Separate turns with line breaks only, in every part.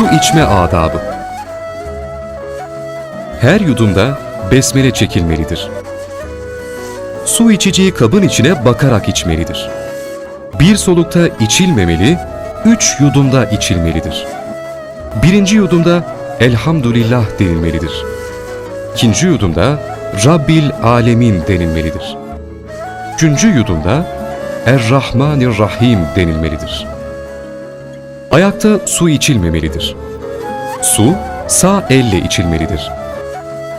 Su içme adabı. Her yudumda besmele çekilmelidir. Su içeceği kabın içine bakarak içmelidir. Bir solukta içilmemeli, üç yudumda içilmelidir. Birinci yudumda Elhamdülillah denilmelidir. İkinci yudumda Rabbil Alemin denilmelidir. Üçüncü yudumda Er-Rahmanir-Rahim denilmelidir. Ayakta su içilmemelidir. Su sağ elle içilmelidir.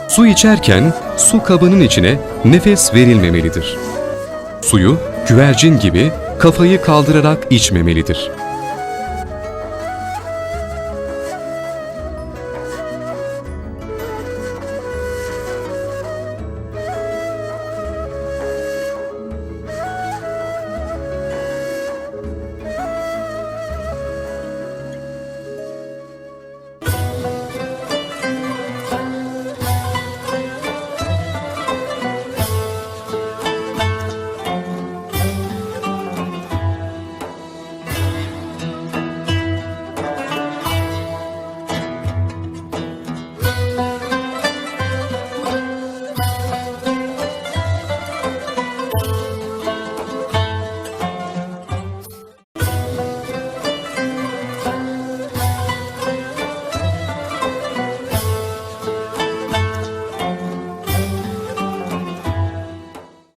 Su içerken su kabının içine nefes verilmemelidir. Suyu güvercin gibi kafayı kaldırarak içmemelidir.